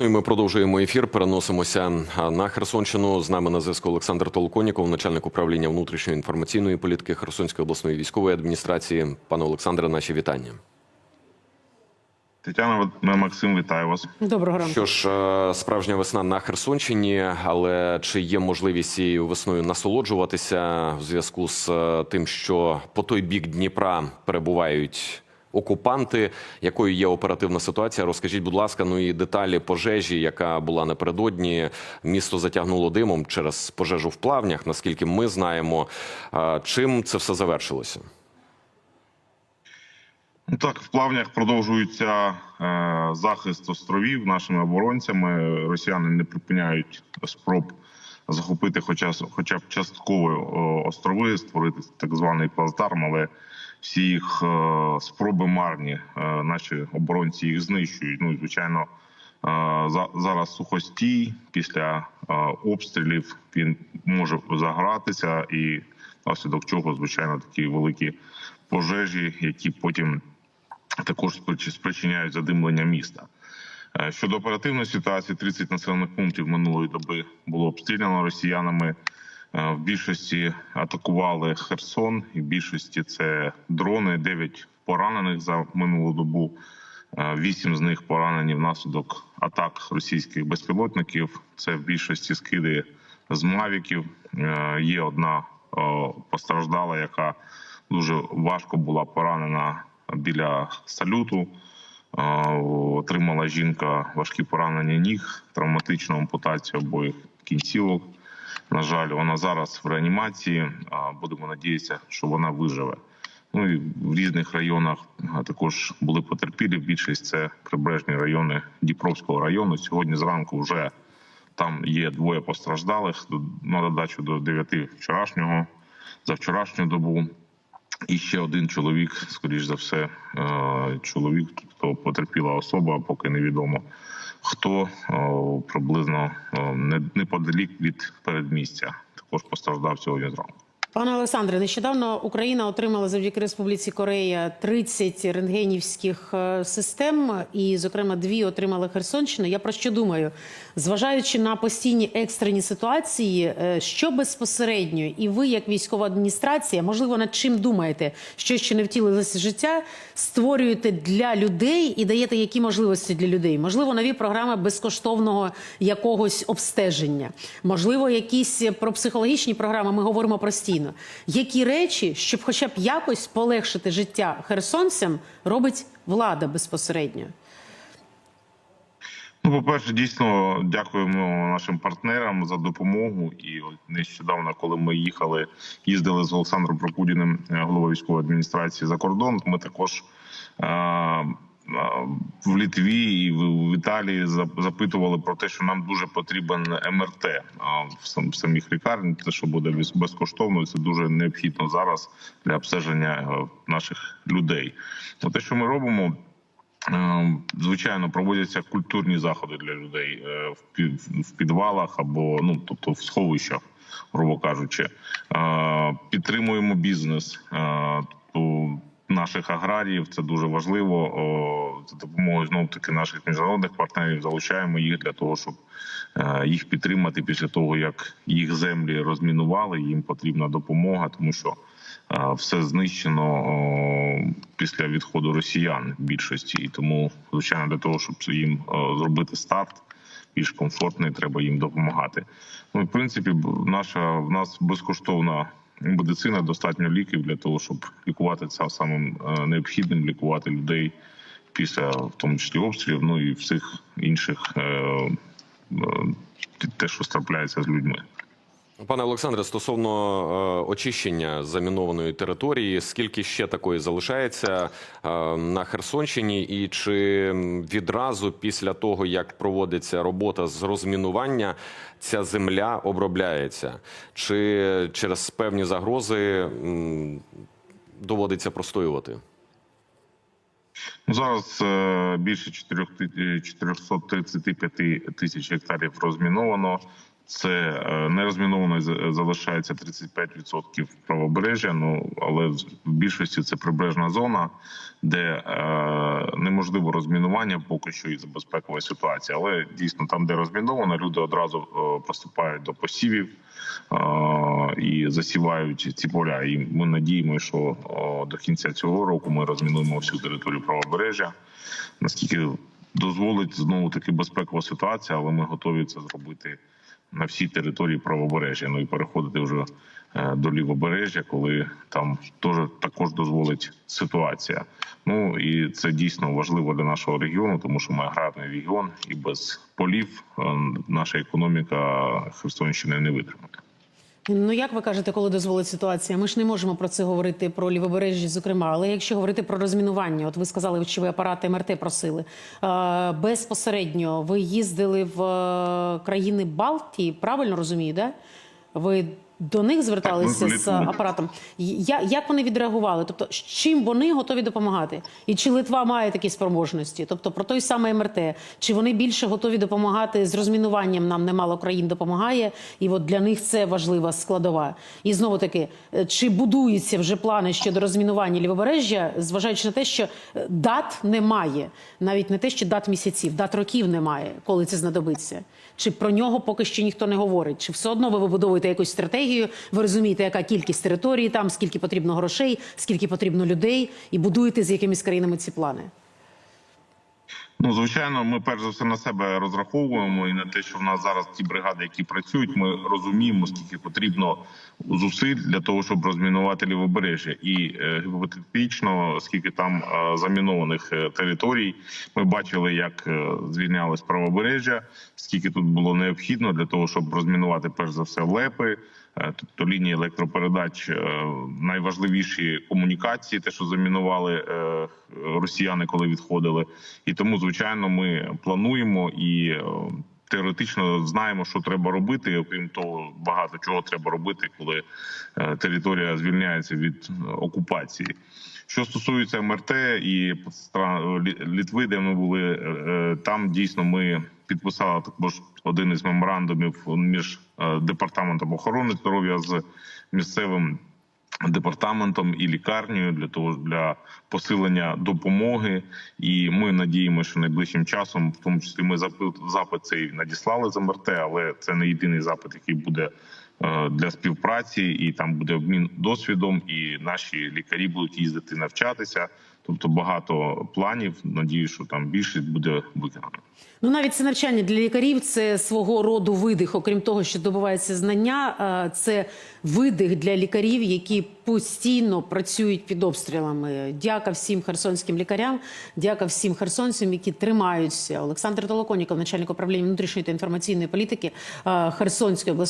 Ну І ми продовжуємо ефір. Переносимося на Херсонщину. З нами на зв'язку Олександр Толоконіков, начальник управління внутрішньої інформаційної політики Херсонської обласної військової адміністрації. Пане Олександре, наші вітання. Тетяна Максим, вітаю вас. Доброго ранку. Що ж, е, справжня весна на Херсонщині, але чи є можливість цією весною насолоджуватися в зв'язку з е, тим, що по той бік Дніпра перебувають окупанти? Якою є оперативна ситуація? Розкажіть, будь ласка, ну і деталі пожежі, яка була напередодні. Місто затягнуло димом через пожежу в плавнях. Наскільки ми знаємо, Е, чим це все завершилося? Так, в плавнях продовжується е, захист островів нашими оборонцями. Росіяни не припиняють спроб захопити, хоча хоча б частково о, острови, створити так званий плацдарм, але всі їх е, спроби марні. Е, наші оборонці їх знищують. Ну і звичайно, е, за, зараз сухостій після обстрілів він може загратися, і внаслідок чого, звичайно, такі великі пожежі, які потім також сприч- спричиняють задимлення міста. Щодо оперативної ситуації, 30 населених пунктів минулої доби було обстріляно росіянами. Е, В більшості атакували Херсон, і в більшості це дрони. 9 поранених за минулу добу. Е, Вісім з них поранені внаслідок атак російських безпілотників. Це в більшості скиди з мавіків. Е, Є одна постраждала, яка дуже важко була поранена біля салюту. Отримала жінка важкі поранення ніг, травматичну ампутацію обоїх кінцівок. На жаль, вона зараз в реанімації. Будемо надіятися, що вона виживе. Ну і в різних районах також були потерпілі. Більшість це прибережні райони Дніпровського району. Сьогодні зранку вже там є двоє постраждалих на додачу до 9 вчорашнього за вчорашню добу. І ще один чоловік, скоріш за все, е, чоловік, тобто потерпіла особа, поки невідомо хто е, приблизно е, не- неподалік від передмістя. Також постраждав цього зранку. Пане Олександре, нещодавно Україна отримала завдяки Республіці Корея 30 рентгенівських е, систем, і, зокрема, дві отримала Херсонщина. Я про що думаю? Зважаючи на постійні екстрені ситуації, е, що безпосередньо, і ви, як військова адміністрація, можливо, над чим думаєте, що ще не втілилося життя, створюєте для людей і даєте які можливості для людей? Можливо, нові програми безкоштовного якогось обстеження, можливо, якісь про психологічні програми. Ми говоримо постійно. Які речі, щоб хоча б якось полегшити життя херсонцям, робить влада безпосередньо? Ну, по-перше, дійсно дякуємо нашим партнерам за допомогу. І от нещодавно, коли ми їхали, їздили з Олександром Прокудіним, е, головою військової адміністрації за кордон. Ми також е, в Літві і в Італії запитували про те, що нам дуже потрібен МРТ в сам- в самих лікарнях. Те, що буде безкоштовно, і це дуже необхідно зараз для обстеження е, наших людей. Ну, те, що ми робимо. Е, Звичайно, проводяться культурні заходи для людей е, в під- в підвалах або ну тобто в сховищах, грубо кажучи. Підтримуємо бізнес наших аграріїв. Це дуже важливо. За допомогою знов таки наших міжнародних партнерів залучаємо їх для того, щоб е, їх підтримати після того, як їх землі розмінували. Їм потрібна допомога, тому що е, все знищено після відходу росіян в більшості, і тому звичайно для того, щоб їм зробити старт більш комфортний, треба їм допомагати. Ну, в принципі, наша в нас безкоштовна медицина, достатньо ліків для того, щоб лікувати це самим е, необхідним, лікувати людей після в тому числі обстрілів, ну і всіх інших е, е, те, що трапляється з людьми. Пане Олександре, стосовно е, очищення замінованої території, скільки ще такої залишається е, на Херсонщині, і чи відразу після того, як проводиться робота з розмінування, ця земля обробляється, чи через певні загрози доводиться простоювати? Ну, Зараз е, більше 4 435 тисяч гектарів розміновано. Це е, нерозміновано залишається 35% правобережжя. Ну але в більшості це прибережна зона, де е, неможливо розмінування поки що із безпекової ситуації. Але дійсно там, де розміновано, люди одразу е, приступають до посівів е, і засівають ці поля. І ми надіємося, що до кінця цього року ми розмінуємо всю територію правобережжя. Наскільки дозволить знову таки безпекова ситуація, але ми готові це зробити на всій території правобережжя. Ну і переходити вже е, до лівобережжя, коли там теж також дозволить ситуація. Ну і це дійсно важливо для нашого регіону, тому що ми аграрний регіон, і без полів е, наша економіка Херсонщини не витримає. Ну як ви кажете, коли дозволить ситуація? Ми ж не можемо про це говорити про лівобережжя, зокрема. Але якщо говорити про розмінування, от ви сказали, що ви апарати МРТ просили безпосередньо. Ви їздили в е, країни Балтії, правильно розумію, да? Ви до них зверталися Так, з апаратом. Я, як вони відреагували? Тобто, з чим вони готові допомагати? І чи Литва має такі спроможності? Тобто про той самий МРТ, чи вони більше готові допомагати з розмінуванням? Нам немало країн допомагає, і от для них це важлива складова. І знову таки, е, чи будуються вже плани щодо розмінування лівобережжя, зважаючи на те, що е, дат немає, навіть не те, що дат місяців, дат років немає, коли це знадобиться. Чи про нього поки що ніхто не говорить? Чи все одно ви вибудовуєте якусь стратегію? Ви розумієте, яка кількість території там, скільки потрібно грошей, скільки потрібно людей, і будуєте з якимись країнами ці плани? Ну, звичайно, ми перш за все на себе розраховуємо і на те, що в нас зараз ті бригади, які працюють, ми розуміємо, скільки потрібно зусиль для того, щоб розмінувати лівобережжя, і е, гіпотетично, скільки там е, замінованих е, територій. Ми бачили, як звільнялось правобережжя, скільки тут було необхідно для того, щоб розмінувати перш за все лепи. Тобто лінії електропередач, найважливіші комунікації, те, що замінували росіяни, коли відходили, і тому, звичайно, ми плануємо і е, теоретично знаємо, що треба робити. Окрім того, багато чого треба робити, коли е, територія звільняється від е, окупації. Що стосується МРТ і Літви, де ми були, там дійсно ми підписали також один із меморандумів між департаментом охорони здоров'я з місцевим департаментом і лікарнею для того для посилення допомоги. І ми надіємося, що найближчим часом, в тому числі, ми запит запит цей надіслали з МРТ, але це не єдиний запит, який буде. е, Для співпраці і там буде обмін досвідом, і наші лікарі будуть їздити навчатися. Тобто багато планів. Надію, що там більшість буде виконано. Ну навіть це навчання для лікарів це свого роду видих, окрім того, що добувається знання, це видих для лікарів, які постійно працюють під обстрілами. Дяка всім херсонським лікарям, дяка всім херсонцям, які тримаються. Олександр Толоконіков, начальник управління внутрішньої та інформаційної політики Херсонської обласної.